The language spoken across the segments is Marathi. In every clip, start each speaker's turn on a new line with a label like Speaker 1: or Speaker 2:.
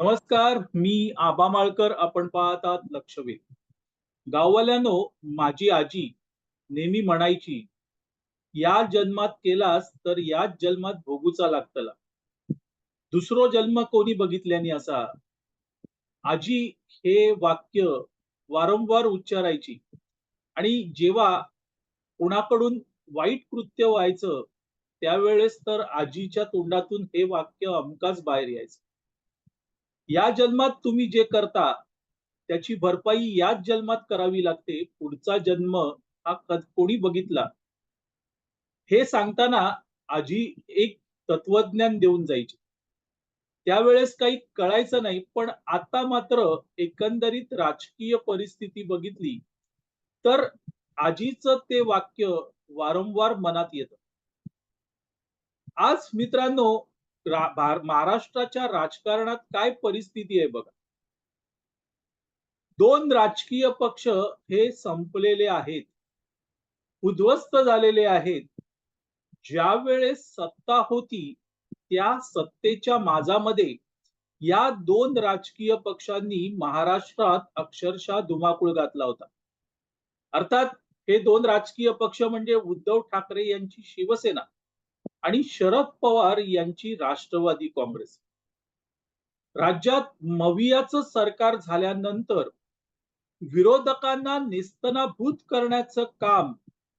Speaker 1: नमस्कार मी आबा माळकर. आपण पाहतात लक्षवेध. गाववाल्यानो माझी आजी नेहमी म्हणायची या जन्मात केलास तर याच जन्मात भोगूचा लागतला. दुसरो जन्म कोणी बघितल्याने असा. आजी हे वाक्य वारंवार उच्चारायची. आणि जेव्हा कोणाकडून वाईट कृत्य व्हायचं त्यावेळेस तर आजीच्या तोंडातून हे वाक्य अमकाच बाहेर यायचं. या जन्मात तुम्ही जे करता त्याची भरपाई याच जन्मात करावी लागते. पुढचा जन्म हा कोणी बघितला? हे सांगताना आजी एक तत्वज्ञान देऊन जायची. त्यावेळेस काही कळायचं नाही पण आता मात्र एकंदरीत राजकीय परिस्थिती बघितली तर आजीचं ते वाक्य वारंवार मनात येतं. आज मित्रांनो रा- महाराष्ट्राच्या राजकारणात काय परिस्थिती आहे बघा. दोन राजकीय पक्ष हे संपलेले आहेत. उद्ध्वस्त झालेले आहेत. ज्या वेळेस सत्ता होती त्या सत्तेच्या माझामध्ये या दोन राजकीय पक्षांनी महाराष्ट्रात अक्षरशः धुमाकूळ घातला होता. अर्थात हे दोन राजकीय पक्ष म्हणजे उद्धव ठाकरे यांची शिवसेना. आणि शरद पवार यांची राष्ट्रवादी काँग्रेस. राज्यात मवियाचं सरकार झाल्यानंतर विरोधकांना निस्तनाभूत करण्याचं काम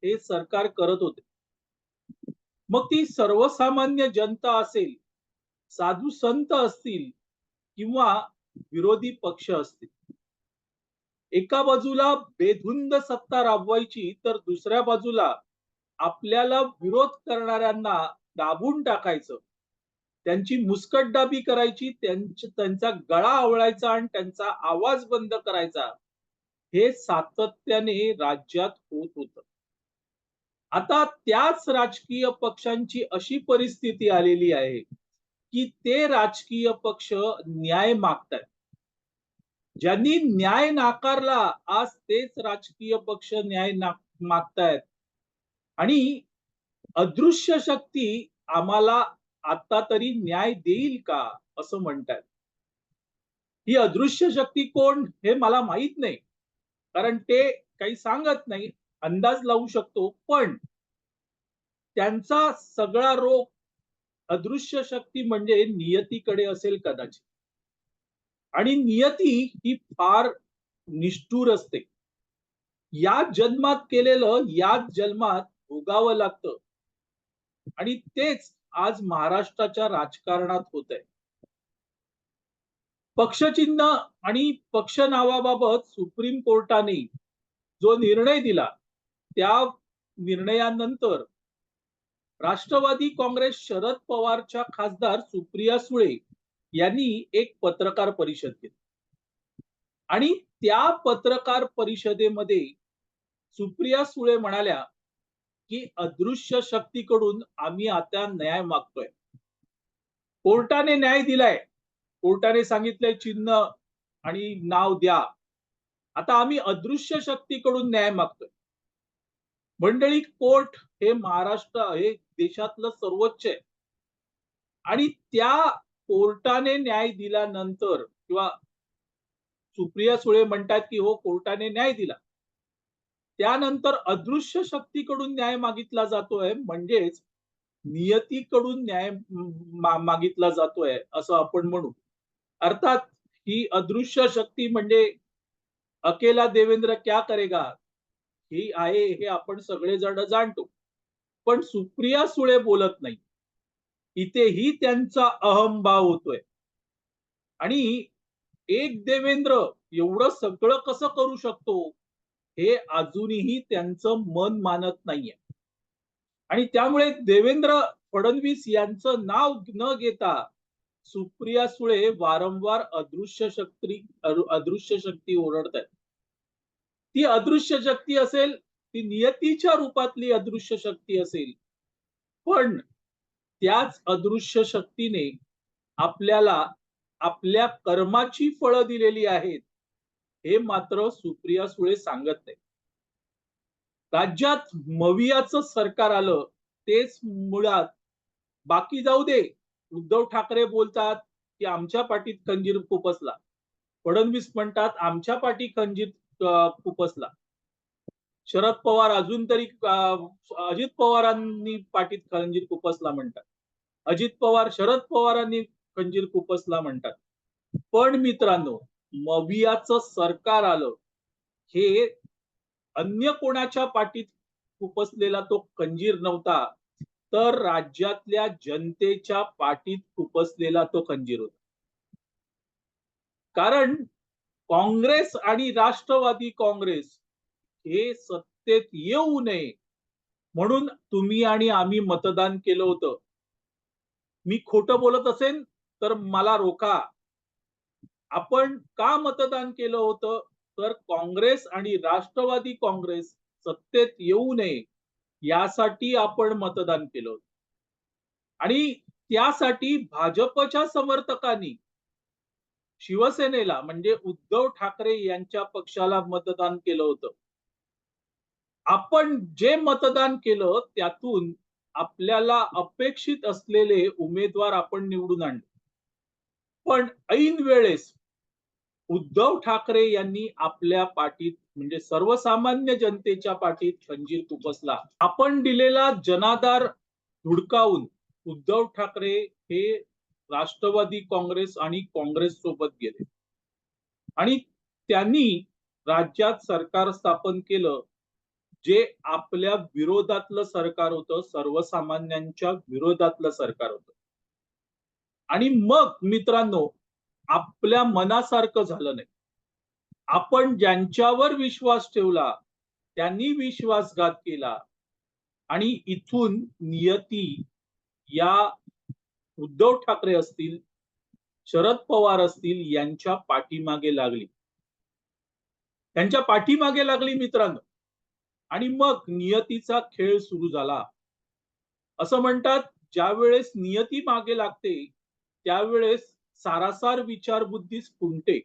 Speaker 1: हे सरकार करत होते. मग ती सर्वसामान्य जनता असेल साधू संत असतील किंवा विरोधी पक्ष असतील. एका बाजूला बेधुंद सत्ता राबवायची तर दुसऱ्या बाजूला आपल्याला विरोध करणाऱ्यांना दाबून टाकायचं. त्यांची मुस्कटदाबी करायची त्यांची त्यांचा गळा आवळायचा आणि त्यांचा आवाज बंद करायचा. हे सातत्याने राज्यात होत होत. आता त्याच राजकीय पक्षांची अशी परिस्थिती आलेली आहे की ते राजकीय पक्ष न्याय मागतायत. ज्यांनी न्याय नाकारला आज तेच राजकीय पक्ष न्याय मागतायत. आणि अदृश्य शक्ती आम्हाला आता तरी न्याय देईल का असं म्हणतात. ही अदृश्य शक्ती कोण हे मला माहीत नाही. कारण ते काही सांगत नाही अंदाज लावू शकतो पण त्यांचा सगळा रोग अदृश्य शक्ती म्हणजे नियतीकडे असेल कदाचित. आणि नियती ही फार निष्ठूर असते. या जन्मात केलेलं याच जन्मात भोगावं लागतं. आणि तेच आज महाराष्ट्राच्या राजकारणात होत आहे पक्षचिन्ह आणि पक्ष नावाबाबत सुप्रीम कोर्टाने जो निर्णय दिला त्या निर्णयानंतर राष्ट्रवादी काँग्रेस शरद पवारच्या खासदार सुप्रिया सुळे यांनी एक पत्रकार परिषद घेतली. आणि त्या पत्रकार परिषदेमध्ये सुप्रिया सुळे म्हणाल्या की अदृश्य शक्तीकडून आम्ही आता न्याय मागतोय. कोर्टाने न्याय दिलाय. कोर्टाने सांगितलंय चिन्ह आणि नाव द्या. आता आम्ही अदृश्य शक्तीकडून न्याय मागतोय. मंडळी कोर्ट हे महाराष्ट्र हे देशातलं सर्वोच्च आहे. आणि त्या कोर्टाने न्याय दिल्यानंतर किंवा सुप्रिया सुळे म्हणतात की हो कोर्टाने न्याय दिला. त्यानंतर अदृश्य शक्तीकडून न्याय मागितला जातोय म्हणजेच नियतीकडून न्याय मा- मागितला जातोय असं आपण म्हणू. अर्थात ही अदृश्य शक्ती म्हणजे अकेला देवेंद्र क्या करेगा? ही आहे हे आपण सगळे जण जाणतो. पण सुप्रिया सुळे बोलत नाही. इथेही त्यांचा अहंभाव होतोय. आणि एक देवेंद्र एवढं सगळं कसं करू शकतो? हे अजूनही त्यांचं मन मानत नाहीये. आणि त्यामुळे देवेंद्र फडणवीस यांचं नाव न घेता सुप्रिया सुळे वारंवार अदृश्य शक्ती अदृश्य शक्ती ओरडत आहेत ती अदृश्य शक्ती असेल ती नियतीच्या रूपातली अदृश्य शक्ती असेल पण त्याच अदृश्य शक्तीने आपल्याला आपल्या कर्माची फळं दिलेली आहेत. हे मात्र सुप्रिया सुळे सांगत नाही राज्यात मवियाचं सरकार आलं तेच मुळात बाकी जाऊ दे उद्धव ठाकरे बोलतात की आमच्या पाठीत खंजीर खुपसला फडणवीस म्हणतात आमच्या पाठी खंजीर खुपसला शरद पवार अजून तरी अजित पवारांनी पाठीत खंजीर खुपसला म्हणतात. अजित पवार शरद पवारांनी खंजीर खुपसला म्हणतात. पण मित्रांनो मवियाचं सरकार आलं हे अन्य कोणाच्या पाठीत खुपसलेला तो खंजीर नव्हता तर राज्यातल्या जनतेच्या पाठीत खुपसलेला तो खंजीर होता. कारण काँग्रेस आणि राष्ट्रवादी काँग्रेस हे सत्तेत येऊ नये म्हणून तुम्ही आणि आम्ही मतदान केलं होतं. मी खोटं बोलत असेल तर मला रोका. आपण का मतदान केलं होतं? तर काँग्रेस आणि राष्ट्रवादी काँग्रेस सत्तेत येऊ नये यासाठी आपण मतदान केलं होतं. आणि त्यासाठी भाजपच्या समर्थकांनी शिवसेनेला म्हणजे उद्धव ठाकरे यांच्या पक्षाला मतदान केलं होतं. आपण जे मतदान केलं त्यातून आपल्याला अपेक्षित असलेले उमेदवार आपण निवडून आणले. पण ऐन वेळेस उद्धव ठाकरे यांनी आपल्या पाठीत म्हणजे सर्वसामान्य जनतेच्या पाठीत खंजीर तुपसला. आपण दिलेला जनाधार धुडकावून उद्धव ठाकरे हे राष्ट्रवादी काँग्रेस आणि काँग्रेस सोबत गेले. आणि त्यांनी राज्यात सरकार स्थापन केलं जे आपल्या विरोधातलं सरकार होतं सर्वसामान्यांच्या विरोधातलं सरकार होतं. आणि मग मित्रांनो आपल्या मनासारखं झालं नाही. आपण ज्यांच्यावर विश्वास ठेवला त्यांनी विश्वासघात केला आणि इथून नियती या उद्धव ठाकरे असतील शरद पवार असतील यांच्या पाठीमागे लागली. त्यांच्या पाठीमागे लागली मित्रांनो. आणि मग नियतीचा खेळ सुरू झाला. असं म्हणतात ज्या वेळेस नियती मागे लागते त्यावेळेस सारासार विचार पुंटे.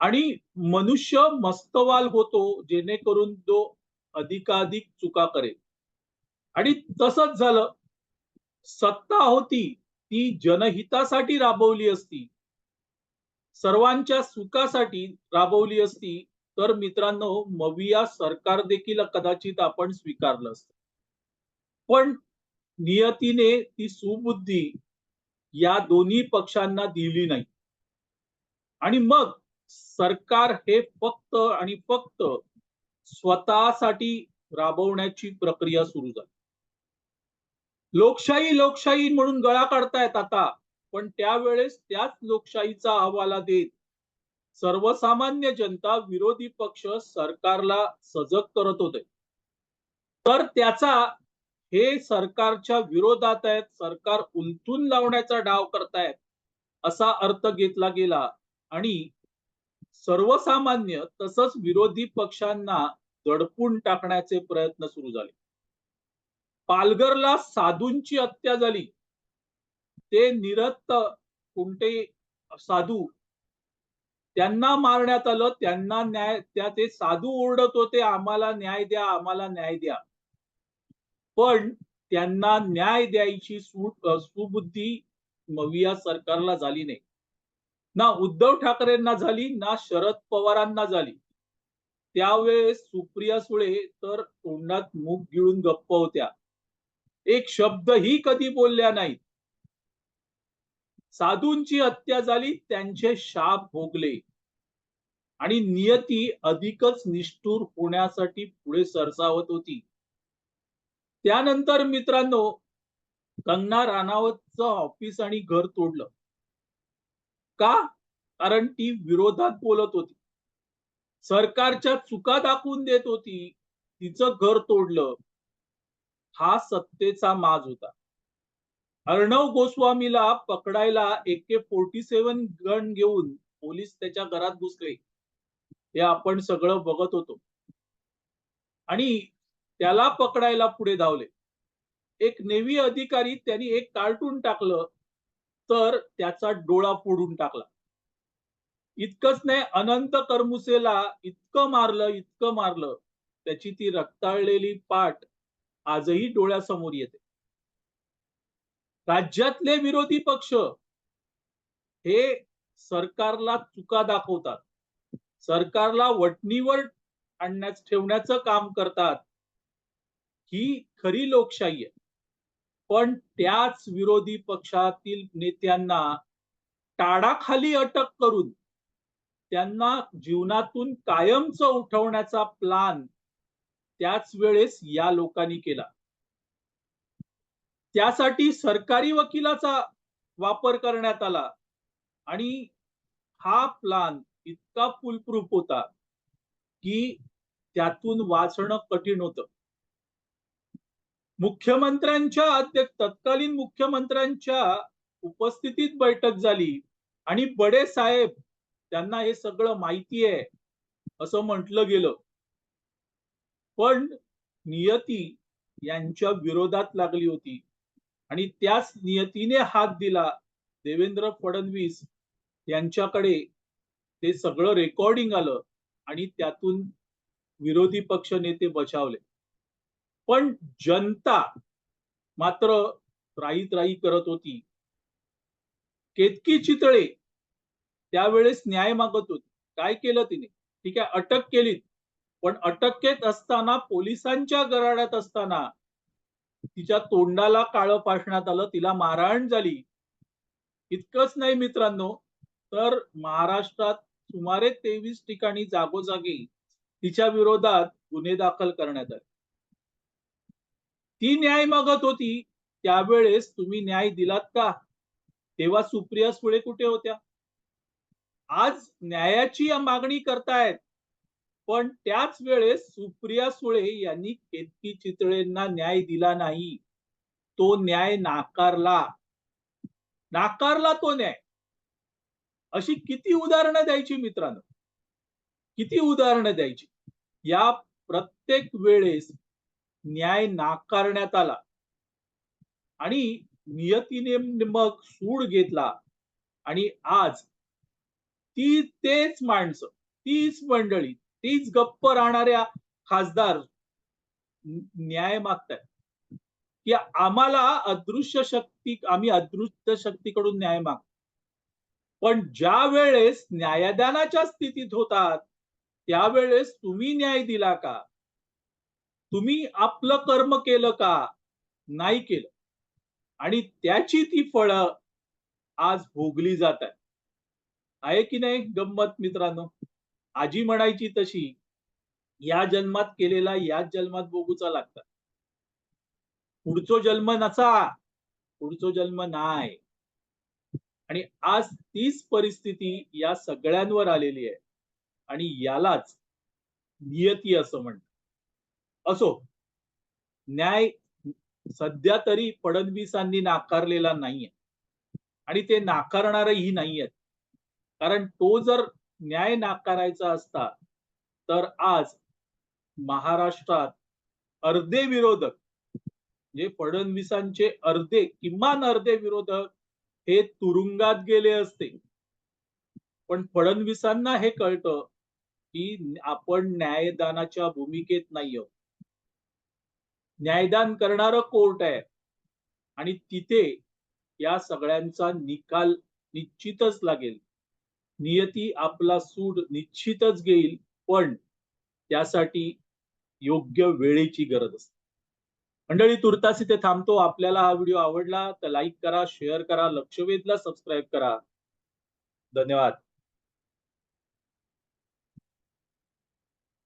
Speaker 1: आणि मनुष्य मस्तवाल होतो जेणेकरून तो अधिकाधिक चुका करेल. आणि तसंच झालं. सत्ता होती ती जनहितासाठी राबवली असती. सर्वांच्या सुखासाठी राबवली असती. तर मित्रांनो मविया सरकार देखील कदाचित आपण स्वीकारलं असतं. पण नियतीने ती सुबुद्धी या दोन्ही पक्षांना दिली नाही. आणि मग सरकार हे फक्त आणि फक्त स्वतःसाठी राबवण्याची प्रक्रिया सुरू झाली. लोकशाही लोकशाही म्हणून गळा काढतायत आता पण त्यावेळेस त्याच लोकशाहीचा हवाला देत सर्वसामान्य जनता विरोधी पक्ष सरकारला सजग करत होते. तर त्याचा हे सरकारच्या विरोधात आहेत. सरकार उलथून लावण्याचा डाव करतायत असा अर्थ घेतला गेला. आणि सर्वसामान्य तसंच विरोधी पक्षांना दडपून टाकण्याचे प्रयत्न सुरू झाले. पालघरला साधूंची हत्या झाली. ते निरत्त कोणते साधू त्यांना मारण्यात आलं. त्यांना न्याय त्या ते साधू ओरडत होते आम्हाला न्याय द्या आम्हाला न्याय द्या. पण त्यांना न्याय द्यायची सुबुद्धी मविया सरकारला झाली नाही. ना उद्धव ठाकरेंना झाली ना शरद पवारांना झाली. त्यावेळेस सुप्रिया सुळे तर तोंडात मूग गिळून गप्प होत्या. एक शब्दही कधी बोलल्या नाहीत. साधूंची हत्या झाली त्यांचे शाप भोगले. आणि नियती अधिकच निष्ठूर होण्यासाठी पुढे सरसावत होती. त्यानंतर मित्रांनो कंगना राणावतचं ऑफिस आणि घर तोडलं. का? कारण ती विरोधात बोलत होती. सरकारच्या चुका दाखवून देत होती. तिचं घर तोडलं. हा सत्तेचा माज होता. अर्णव गोस्वामीला पकडायला एके फोर्टी सेवन गण घेऊन पोलीस त्याच्या घरात घुसले. हे आपण सगळं बघत होतो. आणि त्याला पकडायला पुढे धावले. एक नेव्ही अधिकारी त्यांनी एक कार्टून टाकलं तर त्याचा डोळा फोडून टाकला. इतकंच नाही अनंत करमुसेला इतकं मारलं इतकं मारलं त्याची ती रक्ताळलेली पाठ आजही डोळ्यासमोर येते. राज्यातले विरोधी पक्ष हे सरकारला चुका दाखवतात. सरकारला वटणीवर आणण्यास ठेवण्याचं काम करतात. ही खरी लोकशाही आहे. पण त्याच विरोधी पक्षातील नेत्यांना टाडाखाली अटक करून त्यांना जीवनातून कायमच उठवण्याचा प्लान त्याच वेळेस या लोकांनी केला. त्यासाठी सरकारी वकिलाचा वापर करण्यात आला आणि हा प्लान इतका फुलप्रूफ होता की त्यातून वाचणं कठीण होतं. मुख्यमंत्र्यांच्या अध्यक्ष तत्कालीन मुख्यमंत्र्यांच्या उपस्थितीत बैठक झाली. आणि बडे साहेब त्यांना हे सगळं माहिती आहे असं म्हटलं गेलं. पण नियती यांच्या विरोधात लागली होती. आणि त्याच नियतीने हात दिला देवेंद्र फडणवीस यांच्याकडे. ते सगळं रेकॉर्डिंग आलं आणि त्यातून विरोधी पक्ष नेते बचावले. पण जनता मात्र त्राई त्राई करत होती. केतकी चितळे त्यावेळेस न्याय मागत होती. काय केलं तिने? ठीक आहे अटक केली. पण अटकेत असताना पोलिसांच्या गराड्यात असताना तिच्या तोंडाला काळं पाशण्यात आलं. तिला मारहाण झाली. इतकंच नाही मित्रांनो तर महाराष्ट्रात सुमारे तेवीस ठिकाणी जागोजागी तिच्या विरोधात गुन्हे दाखल करण्यात आले. ती न्याय मागत होती त्यावेळेस तुम्ही न्याय दिलात का? तेव्हा सुप्रिया सुळे कुठे होत्या? आज न्यायाची मागणी करतायत. पण त्याच वेळेस सुप्रिया सुळे यांनी केतकी चितळेंना न्याय दिला नाही. तो न्याय नाकारला. नाकारला तो न्याय. अशी किती उदाहरणं द्यायची मित्रांनो? किती उदाहरणं द्यायची? या प्रत्येक वेळेस न्याय नाकारण्यात आला. आणि नियतीने मग सूड घेतला. आणि आज ती तेच माणसं तीच मंडळी तीच गप्प राहणाऱ्या खासदार न्याय मागतायत. की आम्हाला अदृश्य शक्ती आम्ही अदृश्य शक्तीकडून न्याय मागतो. पण ज्या वेळेस न्यायदानाच्या स्थितीत होतात त्यावेळेस तुम्ही न्याय दिला का? तुम्ही आपलं कर्म केलं का? नाही केलं. आणि त्याची ती फळं आज भोगली जात आहे की नाही गंमत मित्रांनो? आजी म्हणायची तशी या जन्मात केलेला याच जन्मात भोगूचा लागतात. पुढचो जन्म नसा पुढचो जन्म नाही आणि आज तीच परिस्थिती या सगळ्यांवर आलेली आहे. आणि यालाच नियती असं म्हणतात. असो. न्याय सध्या तरी फडणवीसांनी नाकारलेला नाहीये. आणि ते नाकारणारही नाहीयेत. कारण तो जर न्याय नाकारायचा असता तर आज महाराष्ट्रात अर्धे विरोधक म्हणजे फडणवीसांचे अर्धे किमान अर्धे विरोधक हे तुरुंगात गेले असते. पण फडणवीसांना हे कळतं की आपण न्यायदानाच्या भूमिकेत नाही आहोत न्यायदान करणारं कोर्ट आहे. आणि तिथे या सगळ्यांचा निकाल निश्चितच लागेल. नियती आपला सूड निश्चितच घेईल पण त्यासाठी योग्य वेळेची गरज असते. मंडळी तुर्तास इथे थांबतो. आपल्याला हा व्हिडिओ आवडला तर लाईक करा शेअर करा लक्षवेधला सबस्क्राईब करा. धन्यवाद.